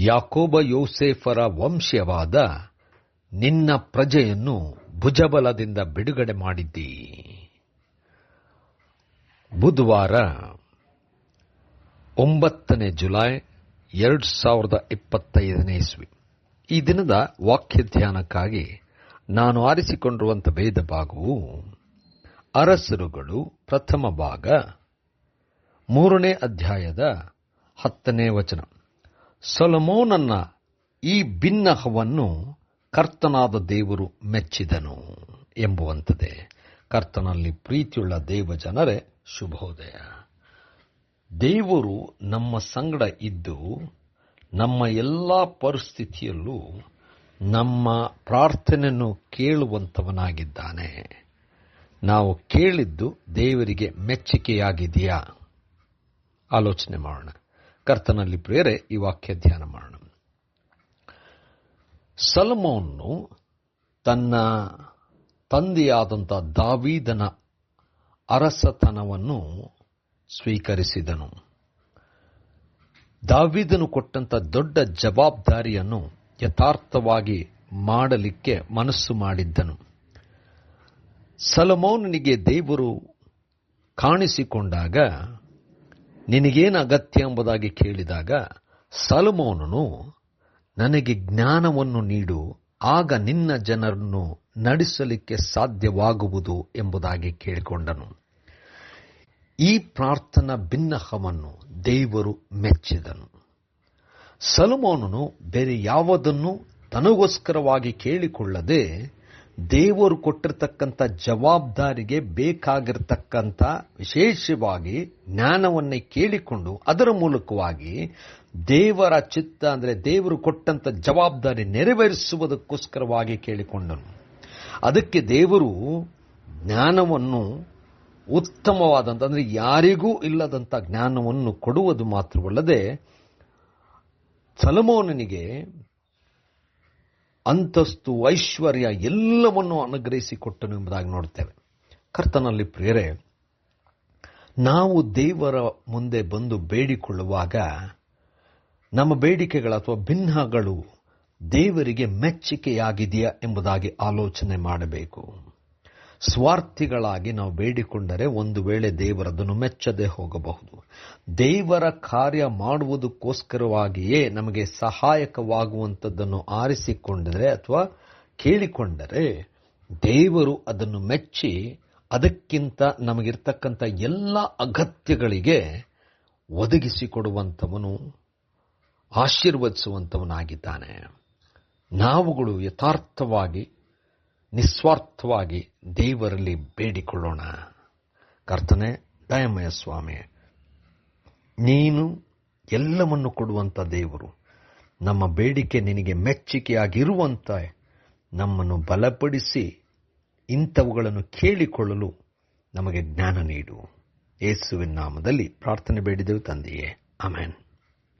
ಯಾಕೋಬ ಯೋಸೇಫರ ವಂಶ್ಯವಾದ ನಿನ್ನ ಪ್ರಜೆಯನ್ನು ಭುಜಬಲದಿಂದ ಬಿಡುಗಡೆ ಮಾಡಿದ್ದಿ. ಬುಧವಾರ ಒಂಬತ್ತನೇ ಜುಲೈ ಎರಡು ಸಾವಿರದ ಇಪ್ಪತ್ತೈದನೇ ಇಸ್ವಿ. ಈ ದಿನದ ವಾಕ್ಯ ಧ್ಯಾನಕ್ಕಾಗಿ ನಾನು ಆರಿಸಿಕೊಂಡಿರುವಂಥ ಭೇದ ಭಾಗವು ಅರಸರುಗಳು ಪ್ರಥಮ ಭಾಗ ಮೂರನೇ ಅಧ್ಯಾಯದ ಹತ್ತನೇ ವಚನ. ಸೊಲಮೋನನ್ನ ಈ ಭಿನ್ನಹವನ್ನು ಕರ್ತನಾದ ದೇವರು ಮೆಚ್ಚಿದನು ಎಂಬುವಂಥದ್ದೇ. ಕರ್ತನಲ್ಲಿ ಪ್ರೀತಿಯುಳ್ಳ ದೇವ ಜನರೇ ಶುಭೋದಯ. ದೇವರು ನಮ್ಮ ಸಂಗಡ ಇದ್ದು ನಮ್ಮ ಎಲ್ಲ ಪರಿಸ್ಥಿತಿಯಲ್ಲೂ ನಮ್ಮ ಪ್ರಾರ್ಥನೆಯನ್ನು ಕೇಳುವಂಥವನಾಗಿದ್ದಾನೆ. ನಾವು ಕೇಳಿದ್ದು ದೇವರಿಗೆ ಮೆಚ್ಚುಗೆಯಾಗಿದೆಯಾ ಆಲೋಚನೆ ಮಾಡೋಣ. ಕರ್ತನಲ್ಲಿ ಪ್ರೇರೆ ಈ ವಾಕ್ಯ ಧ್ಯಾನ ಮಾಡೋಣ. ಸಲಮೋನ್ನು ತನ್ನ ತಂದೆಯಾದಂಥ ದಾವೀದನ ಅರಸತನವನ್ನು ಸ್ವೀಕರಿಸಿದನು. ದಾವಿದನು ಕೊಟ್ಟಂತ ದೊಡ್ಡ ಜವಾಬ್ದಾರಿಯನ್ನು ಯಥಾರ್ಥವಾಗಿ ಮಾಡಲಿಕ್ಕೆ ಮನಸ್ಸು ಮಾಡಿದ್ದನು. ಸಲಮೋನನಿಗೆ ದೇವರು ಕಾಣಿಸಿಕೊಂಡಾಗ ನಿನಗೇನು ಅಗತ್ಯ ಎಂಬುದಾಗಿ ಕೇಳಿದಾಗ ಸಲಮೋನನು, ನನಗೆ ಜ್ಞಾನವನ್ನು ನೀಡು, ಆಗ ನಿನ್ನ ಜನರನ್ನು ನಡೆಸಲಿಕ್ಕೆ ಸಾಧ್ಯವಾಗುವುದು ಎಂಬುದಾಗಿ ಕೇಳಿಕೊಂಡನು. ಈ ಪ್ರಾರ್ಥನಾ ಭಿನ್ನಹವನ್ನು ದೇವರು ಮೆಚ್ಚಿದನು. ಸಲಮೋನನು ಬೇರೆ ಯಾವುದನ್ನು ತನಗೋಸ್ಕರವಾಗಿ ಕೇಳಿಕೊಳ್ಳದೆ ದೇವರು ಕೊಟ್ಟಿರ್ತಕ್ಕಂಥ ಜವಾಬ್ದಾರಿಗೆ ಬೇಕಾಗಿರ್ತಕ್ಕಂಥ ವಿಶೇಷವಾಗಿ ಜ್ಞಾನವನ್ನೇ ಕೇಳಿಕೊಂಡು ಅದರ ಮೂಲಕವಾಗಿ ದೇವರ ಚಿತ್ತ ಅಂದರೆ ದೇವರು ಕೊಟ್ಟಂತ ಜವಾಬ್ದಾರಿ ನೆರವೇರಿಸುವುದಕ್ಕೋಸ್ಕರವಾಗಿ ಕೇಳಿಕೊಂಡನು. ಅದಕ್ಕೆ ದೇವರು ಜ್ಞಾನವನ್ನು ಉತ್ತಮವಾದಂಥ ಅಂದರೆ ಯಾರಿಗೂ ಇಲ್ಲದಂಥ ಜ್ಞಾನವನ್ನು ಕೊಡುವುದು ಮಾತ್ರವಲ್ಲದೆ ಸಲಮೋನನಿಗೆ ಅಂತಸ್ತು, ಐಶ್ವರ್ಯ ಎಲ್ಲವನ್ನು ಅನುಗ್ರಹಿಸಿಕೊಟ್ಟನು ಎಂಬುದಾಗಿ ನೋಡ್ತೇವೆ ಕರ್ತನಲ್ಲಿ ಪ್ರೇರೆ ನಾವು ದೇವರ ಮುಂದೆ ಬಂದು ಬೇಡಿಕೊಳ್ಳುವಾಗ ನಮ್ಮ ಬೇಡಿಕೆಗಳು ಅಥವಾ ಭಿನ್ನಗಳು ದೇವರಿಗೆ ಮೆಚ್ಚಿಕೆಯಾಗಿದೆಯಾ ಎಂಬುದಾಗಿ ಆಲೋಚನೆ ಮಾಡಬೇಕು. ಸ್ವಾರ್ಥಿಗಳಾಗಿ ನಾವು ಬೇಡಿಕೊಂಡರೆ ಒಂದು ವೇಳೆ ದೇವರದನ್ನು ಮೆಚ್ಚದೆ ಹೋಗಬಹುದು. ದೇವರ ಕಾರ್ಯ ಮಾಡುವುದಕ್ಕೋಸ್ಕರವಾಗಿಯೇ ನಮಗೆ ಸಹಾಯಕವಾಗುವಂಥದ್ದನ್ನು ಆರಿಸಿಕೊಂಡರೆ ಅಥವಾ ಕೇಳಿಕೊಂಡರೆ ದೇವರು ಅದನ್ನು ಮೆಚ್ಚಿ ಅದಕ್ಕಿಂತ ನಮಗಿರ್ತಕ್ಕಂಥ ಎಲ್ಲ ಅಗತ್ಯಗಳಿಗೆ ಒದಗಿಸಿಕೊಡುವಂಥವನು, ಆಶೀರ್ವದಿಸುವಂಥವನಾಗಿದ್ದಾನೆ. ನಾವುಗಳು ಯಥಾರ್ಥವಾಗಿ ನಿಸ್ವಾರ್ಥವಾಗಿ ದೇವರಲ್ಲಿ ಬೇಡಿಕೊಳ್ಳೋಣ. ಕರ್ತನೆ, ದಯಮಯ ಸ್ವಾಮಿ, ನೀನು ಎಲ್ಲವನ್ನು ಕೊಡುವಂಥ ದೇವರು, ನಮ್ಮ ಬೇಡಿಕೆ ನಿನಗೆ ಮೆಚ್ಚುಗೆಯಾಗಿರುವಂಥ ನಮ್ಮನ್ನು ಬಲಪಡಿಸಿ ಇಂಥವುಗಳನ್ನು ಕೇಳಿಕೊಳ್ಳಲು ನಮಗೆ ಜ್ಞಾನ ನೀಡು. ಯೇಸುವಿನ ನಾಮದಲ್ಲಿ ಪ್ರಾರ್ಥನೆ ಬೇಡಿದೆವು ತಂದೆಯೇ. ಆಮೇನ್.